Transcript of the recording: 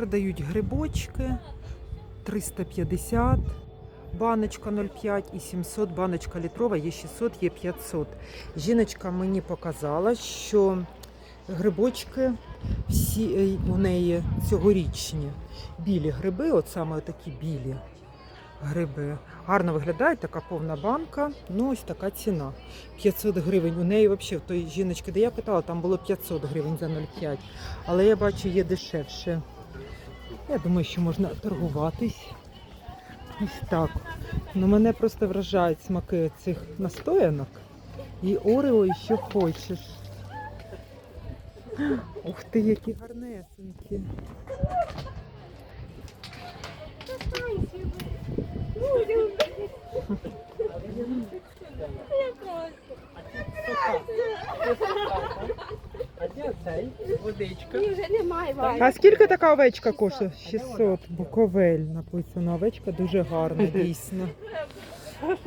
продають грибочки 350, баночка 0,5 і 700, баночка літрова, є 600, є 500. Жіночка мені показала, що грибочки всі е, у неї цьогорічні. Білі гриби, от саме такі білі гриби. Гарно виглядає, така повна банка. Ну, ось така ціна. 500 гривень. У неї взагалі в той жіночки, де я питала, там було 500 гривень за 0,5. Але я бачу, є дешевше. Я думаю, що можна торгуватись. Ось так. Ну, мене просто вражають смаки цих настоянок. І орео, і що хочеш. Ух ти, які гарнесенькі. А де? Водичка. Ні, вже немає Валя. А скільки така овечка коштує? 600. Буковель написано. Овечка дуже гарна, дійсно.